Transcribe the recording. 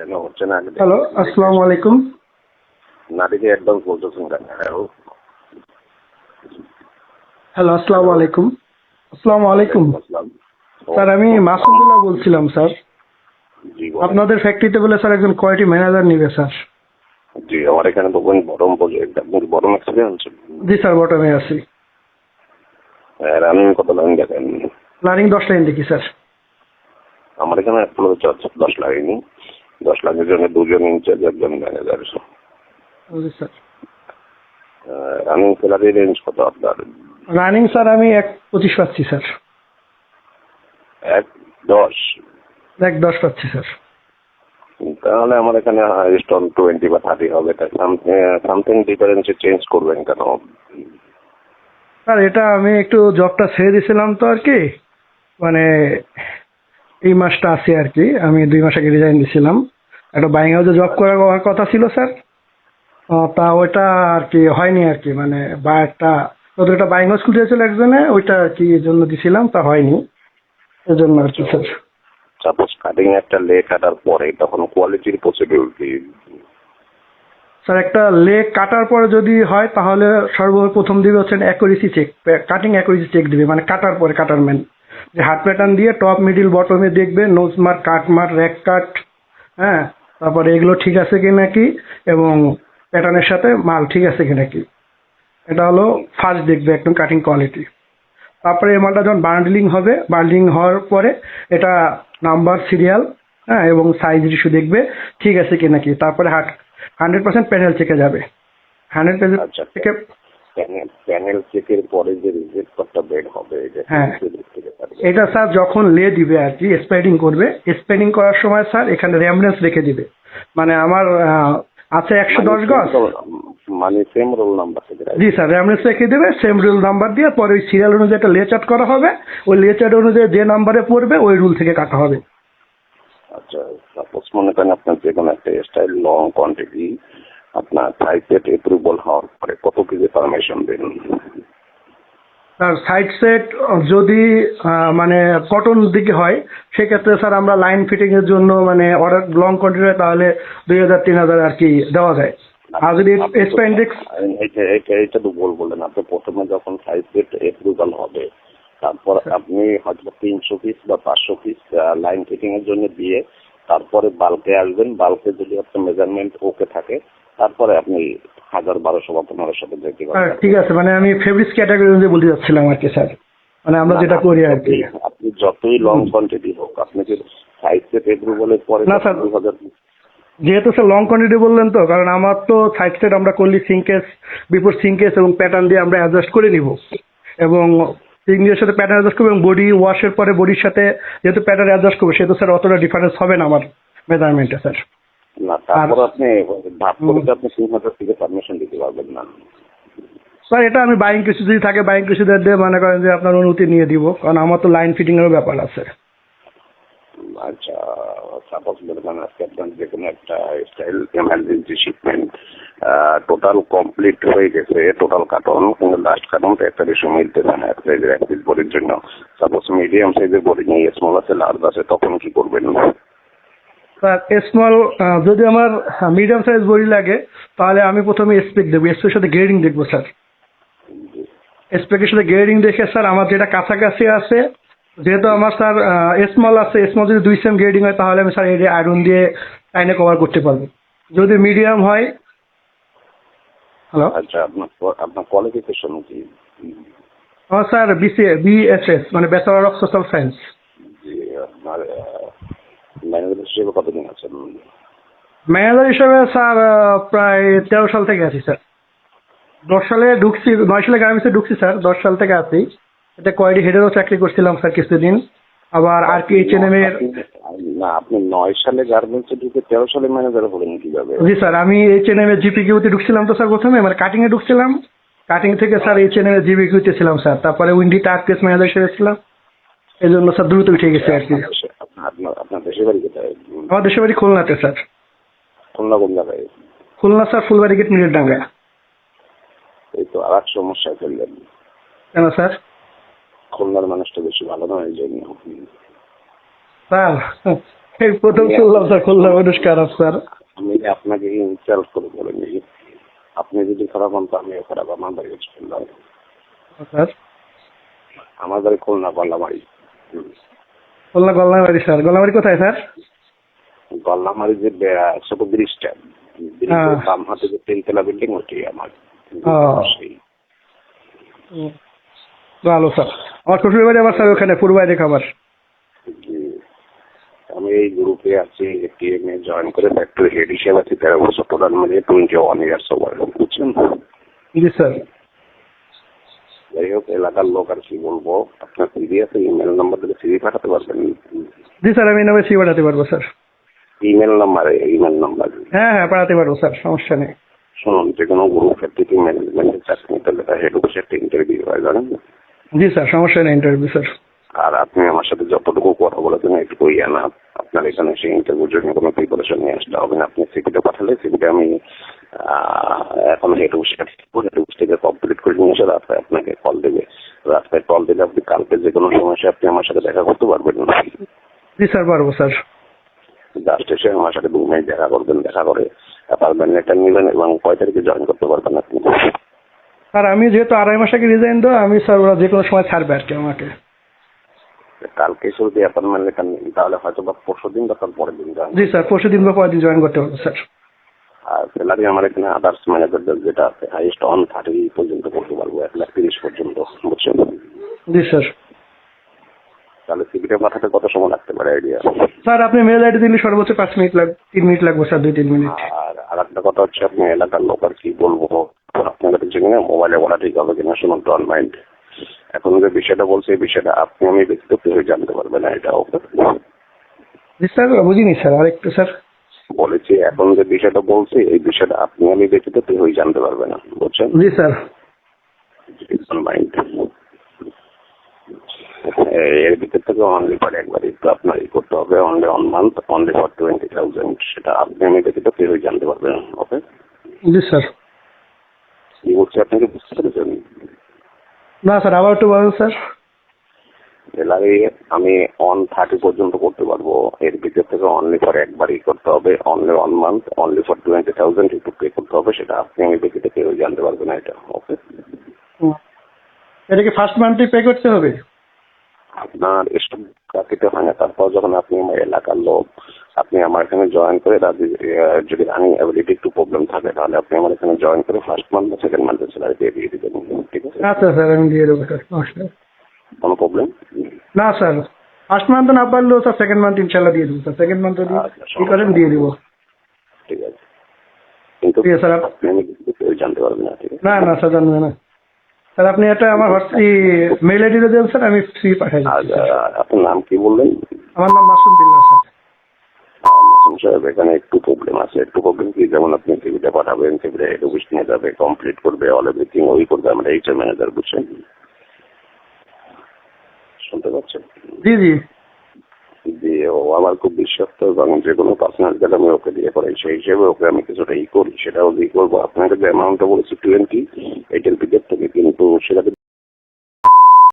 কেন হচ্ছে না হ্যালো আসসালামু আলাইকুম। নারীকে একদম বলতেছেন কেন? হ্যালো হ্যালো আসসালামু আলাইকুম। আসসালামু আলাইকুম। স্যার আমি মাসুদুল্লাহ বলছিলাম স্যার আপনাদের ফ্যাক্টরিতে বলে স্যার একজন কোয়ালিটি ম্যানেজার নিবে স্যার জি আমার এখানে বরম প্রজেক্ট আপনার বরম এক্সপিরিয়েন্স জি স্যার বটমে আছি। রানিং কত লাইন দেখেন? লার্নিং দশ লাইন দেখি স্যার আমার এখানে দশ লাইন দশ লাখের জন্য দুজন ইনচার্জ একজন ম্যানেজার রানিং স্যালারি রেঞ্জ কত আপনার? রানিং স্যার আমি এক পঁচিশ পাচ্ছি স্যার। এক দশ? এক দশ পাচ্ছি স্যার। তাহলে আমার এখানে স্টোন টোয়েন্টি বা থার্টি হবে তাই সামথিং ডিফারেন্সে চেঞ্জ করবেন কেন? স্যার এটা আমি একটু জবটা ছেড়ে দিয়েছিলাম তো আর কি। মানে এই মাসটা আছে আর কি। আমি দুই মাস আগে রিজাইন দিয়েছিলাম একটা বাইং হাউসে জব করার কথা ছিল স্যার। তা ওইটা আর কি হয়নি আর কি। মানে বা একটা ওদের একটা বাইং হাউস খুলতে ছিল একজনে ওইটা আর কি জন্য দিছিলাম তা হয়নি। এজন্য আর কি স্যার। সাপোজ কাটিং একটা লে কাটার পরে তখন কোয়ালিটির পসিবিলিটি স্যার একটা লেগ কাটার পরে যদি হয় তাহলে সর্বপ্রথম দিবে হচ্ছেন accuracy check cutting accuracy check দিবে মানে কাটার পরে কাটার ম্যান যে হাত প্যাটার্ন দিয়ে টপ মিডিল বটমে দেখবে nose mark cut mark rack cut হ্যাঁ? তারপরে এগুলো ঠিক আছে কি নাকি এবং প্যাটার্নের সাথে মাল ঠিক আছে কি নাকি এটা হলো ফার্স্ট দেখবে একদম কাটিং কোয়ালিটি তারপরে এই মালটা যখন বান্ডলিং হবে বান্ডলিং হওয়ার পরে এটা নাম্বার সিরিয়াল হ্যাঁ? এবং সাইজ ইস্যু দেখবে ঠিক আছে কি নাকি তারপরে হাট হান্ড্রেড পার্সেন্ট প্যানেল চেকে যাবে। হান্ড্রেড। পার্সেন্ট থেকে প্যানেল চেকের পরে যে করতে বের হবে হ্যাঁ। এটা স্যার যখন লে দিবে আর কি স্প্রেডিং করবে স্প্রেডিং করার সময় স্যার এখানে রেফারেন্স রেখে দিবে। মানে আমার আছে একশো দশ গজ? মানে সেম রোল নাম্বার জি স্যার রেফারেন্স রেখে দেবে সেম রুল নাম্বার দিয়ে পরে ওই সিরিয়াল অনুযায়ী একটা লে চার্ট করা হবে ওই লে চার্ট অনুযায়ী যে নাম্বারে পড়বে ওই রুল থেকে কাটা হবে। আচ্ছা সাপোজ মনে করেন আপনার যে কোনো একটা স্টাইল লং কোয়ান্টিটি আপনার সাইটের অ্যাপ্রুভাল হওয়ার পরে কত কেজি পারমিশন দেন স্যার সাইড সেট যদি মানে কটন দিকে হয় সেক্ষেত্রে স্যার আমরা লাইন ফিটিং এর জন্য মানে অর্ডার লং কোয়ান্টিটি হয় তাহলে দুই হাজার তিন হাজার আর কি দেওয়া যায়। আর যদি এক্সপেন্ডিক্স এটা এটা এটা তো বল বললেন। আপনি প্রথমে যখন সাইজের অ্যাপ্রুভাল হবে তারপর আপনি হয়তো তিনশো পিস বা পাঁচশো পিস লাইন ফিটিং এর জন্য দিয়ে তারপরে বাল্কে আসবেন। বাল্কে যদি আপনার মেজারমেন্ট ওকে থাকে তারপরে আপনি হাজার বারোশো বা পনেরোশো যেতে হ্যাঁ, ঠিক আছে মানে আমি ফেব্রিক্স ক্যাটাগরি অনুযায়ী বলতে যাচ্ছিলাম আর কি স্যার। মানে আমরা যেটা করি আর কি। আপনি- যতই লং কোয়ান্টিটি হোক আপনি যদি সাইজ সেট অ্যাপ্রুভালের পরে না, স্যার। যেহেতু স্যার লং কোয়ান্টিটি বললেন তো কারণ আমার তো সাইড সেট আমরা করলি সিঙ্কেস বিফোর সিঙ্কেস এবং প্যাটার্ন দিয়ে আমরা অ্যাডজাস্ট করে নিব। এবং সিঙ্গের সাথে প্যাটার্ন অ্যাডজাস্ট করব এবং বডি ওয়াশের পরে বডির সাথে যেহেতু প্যাটার্ন অ্যাডজাস্ট করব সেহেতু স্যার অতটা ডিফারেন্স হবে না আমার মেজারমেন্টে স্যার। না তারপর আপনি ভাব করে আপনি তিন হাজার থেকে পারমিশন দিতে পারবেন না। স্যার এটা আমি বাইং কৃষি যদি থাকে বাইং কৃষিদের দিয়ে মনে করেন যে আপনার অনুমতি নিয়ে দিব কারণ আমার তো লাইন ফিটিং এরও ব্যাপার আছে। আচ্ছা সাপোজ আজকে আপনার যে কোনো একটা style emergency shipment total complete হয়ে গেছে টোটাল কিন্তু লাস্ট কার্টনটা একটা রেশো মিলতেছে না এক সাইজের এক পিস বডির জন্য। সাপোজ মিডিয়াম সাইজের বডি নিয়ে স্মল আছে লার্জ আছে তখন কি করবেন? স্মল যদি আমার মিডিয়াম সাইজ বডি লাগে তাহলে আমি প্রথমে স্পেক দেখব স্পেকের সাথে গ্রেডিং দেখব স্যার স্পেকের সাথে গ্রেডিং দেখে স্যার আমার যেটা কাছাকাছি আছে যেহেতু আমার স্যার স্মল আছে স্মল যদি দুই সেম গ্রেডিং হয় তাহলে আমি স্যার এই আয়রন দিয়ে টাইনে কভার করতে পারব। যদি মিডিয়াম হয় হ্যালো আচ্ছা আপনার আপনার কোয়ালিফিকেশন কি? আমার স্যার বিসিএ বিএসএস মানে ব্যাচেলর অফ সোশ্যাল সায়েন্স যে আপনার হিসেবে কতদিন আছেন ম্যানেজার হিসেবে স্যার প্রায় তেরো সাল থেকে আছি স্যার দশ সালে ঢুকছি নয় সালে গার্মেন্টসে ঢুকছি স্যার দশ সাল থেকে আছি। এটা কোয়ালিটি হেডেরও চাকরি করছিলাম স্যার কিছুদিন। আবার আর কি এইচ এর না আপনি নয় সালে গার্মেন্টসে ঢুকে তেরো সালে ম্যানেজার হলেন কীভাবে? জি স্যার আমি এইচ এন এম এর জিপি কিউতে ঢুকছিলাম তো স্যার প্রথমে। মানে কাটিং এ ঢুকছিলাম। কাটিং থেকে স্যার এইচ এন এম এর জিপি কিউতে ছিলাম স্যার তারপরে উইন্ডি টার্ক কেস ম্যানেজার হিসেবে ছিলাম। এই জন্য স্যার দ্রুত উঠে গেছে আর কি। আপনার দেশের বাড়ি কোথায়? আমার দেশের বাড়ি খুলনাতে স্যার। খুলনা কোন জায়গায়? Khulna sir Phulbari gate Mirer Danga. এই তো আর এক সমস্যায় ফেললেন। কেন স্যার? খুলনার মানুষটা বেশি ভালো নয় এই জন্য। স্যার এই প্রথম শুনলাম স্যার মানুষ খারাপ স্যার। আমি আপনাকে ইনসাল্ট করে বলিনি আপনি যদি খারাপ হন তো আমিও খারাপ। আমার বাড়ি হচ্ছে খুলনা। স্যার? আমার বাড়ি খুলনা গল্লামারি খুলনা গলনাবাড়ি স্যার। গলনাবাড়ি কোথায় স্যার? গল্লামারি যে ছোট ব্রিজটা হ্যাঁ। বাম হাতে যে তিনতলা বিল্ডিং ওটি আমার। ভালো স্যার। আমার শ্বশুর বাড়ি আবার স্যার ওখানে পূর্বাইরে খাবার আমি এই গ্রুপে আছি টিএম এ জয়েন করে ফ্যাক্টরি হেড হিসেবে আছি তেরো বছর টোটাল মিলিয়ে টোয়েন্টি ওয়ান ইয়ার্স ওভার বুঝছেন? জি স্যার। যাই হোক এলাকার লোক আর কি বলব আপনার সিভি আছে ইমেল নাম্বার থেকে সিভি পাঠাতে পারবেন জি স্যার আমি নামে সি পাঠাতে পারব sir email number email number হ্যাঁ হ্যাঁ পাঠাতে পারব স্যার সমস্যা নেই শুনুন যে কোনো গ্রুপের থেকে ম্যানেজমেন্টের চাকরি হেড অফিসের একটা ইন্টারভিউ হয় জানেন জি স্যার সমস্যা নেই ইন্টারভিউ স্যার আর আপনি আমার সাথে যতটুকু কথা বলেছেন একটু ইয়ে না আপনার এখানে সেই ইন্টারভিউর জন্য কোনো প্রিপারেশন নিয়ে আসতে হবে না আপনি সিভিটা পাঠালে সিভিটা আমি এখন হেড অফিস হেড অফিস থেকে কমপ্লিট করে নিয়ে এসে রাস্তায় আপনাকে কল দেবে। রাস্তায় কল দিলে আপনি কালকে যে কোনো সমস্যা আপনি আমার সাথে দেখা করতে পারবেন না। জি স্যার পারব স্যার। জাস্ট এসে আমার সাথে দু মিনিট দেখা করবেন দেখা করে অ্যাপার্টমেন্ট লেটার নেবেন এবং কয় তারিখে জয়েন করতে পারবেন আপনি? স্যার আমি যেহেতু আড়াই মাস আগে রিজাইন দেবো আমি স্যার ওরা যে কোনো সময় ছাড়বে আর কি আমাকে। কালকে দিয়ে অ্যাপার্টমেন্ট লেটার নেন তাহলে হয়তো বা পরশু দিন বা তার পরের দিন জি স্যার পরশু দিন বা পরের দিন জয়েন করতে পারব স্যার। আর স্যালারি আমার এখানে আদার্স ম্যানেজারদের যেটা আছে হাইয়েস্ট অন থার্টি পর্যন্ত করতে পারব এক লাখ তিরিশ পর্যন্ত বুঝছেন? জি স্যার। তাহলে সিভিটা পাঠাতে কত সময় লাগতে পারে আইডিয়া স্যার আপনি মেল আইডি দিলে সর্বোচ্চ পাঁচ মিনিট লাগ তিন মিনিট লাগবে স্যার দুই তিন মিনিট। আর আর একটা কথা হচ্ছে আপনি এলাকার লোক আর কি বলব? আপনার কাছে কিনা মোবাইলে বলা ঠিক হবে কিনা শুনুন ডন মাইন্ড এখন যে বিষয়টা বলছে এই বিষয়টা আপনি আমি ব্যক্তিগত কেউ জানতে পারবে না এটা ওকে? জি স্যার বুঝিনি স্যার আর একটু স্যার। বলেছি এখন যে বিষয়টা বলছে এই বিষয়টা আপনি আমি ব্যতীত কেউই জানতে পারবে না। বুঝছেন? জি স্যার। মাইন্ড এর ভিতর থেকে অনলি ফর একবার একটু আপনার ই করতে হবে only one month only for twenty thousand সেটা আপনি আমি ব্যতীত কেউই জানতে পারবেন ওকে? জি স্যার। কি বলছি আপনাকে বুঝতে পেরেছেন? না স্যার আবার একটু বলেন স্যার। স্যালারি আমি অন থার্টি পর্যন্ত করতে পারব। এর ভিতর থেকে অনলি ফর একবারই করতে হবে only one month only for twenty thousand একটু পে করতে হবে সেটা আপনি আমি ব্যতীত কেউই জানতে পারবে না এটা ওকে হুম। এটা কি ফার্স্ট মান্থে পে করতে হবে? আপনার এসব চাকরিতে হয় না তারপর যখন আপনি আমার এলাকার লোক আপনি আমার এখানে জয়েন করে যদি রানিং অ্যাবিলিটি একটু প্রবলেম থাকে তাহলে আপনি আমার এখানে জয়েন করে ফার্স্ট মান্থ বা সেকেন্ড মান্থের স্যালারি দিয়ে দিয়ে দিবেন ঠিক আছে? আচ্ছা স্যার আমি দিয়ে দেবো স্যার কোনো প্রবলেম না স্যার। ফার্স্ট মান্থ না পারলেও স্যার সেকেন্ড মান্থ ইনশাল্লাহ দিয়ে দেবো স্যার। সেকেন্ড মান্থ যদি আচ্ছা, করেন দিয়ে দেবো। ঠিক আছে। কিন্তু ঠিক আছে, স্যার, জানতে পারবেন না ঠিক আছে? না না স্যার জানবে না। স্যার আপনি আমার মেল স্যার আমি ফ্রি পাঠাই দিচ্ছি আপনার নাম কি বললেন? আমার নাম মাসুম বিল্লাহ স্যার। মাসুম সাহেব এখানে একটু প্রবলেম আছে। একটু প্রবলেম কি? যেমন আপনি সিভিটা পাঠাবেন সিভিটা হেড অফিস নিয়ে যাবে কমপ্লিট করবে অল এভরিথিং ওই করবে আমরা এইচআর ম্যানেজার বুঝছেন? শুনতে পাচ্ছেন? জি জি। যে ও আমার খুব বিশ্বস্ত এবং যে কোনো পার্সোনাল যেটা আমি ওকে দিয়ে করাই সেই হিসেবে ওকে আমি কিছুটা ই করি। সেটাও দিয়ে করব। আপনাকে যে অ্যামাউন্টটা বলেছি টোয়েন্টি এইটের পিকের থেকে কিন্তু সেটাকে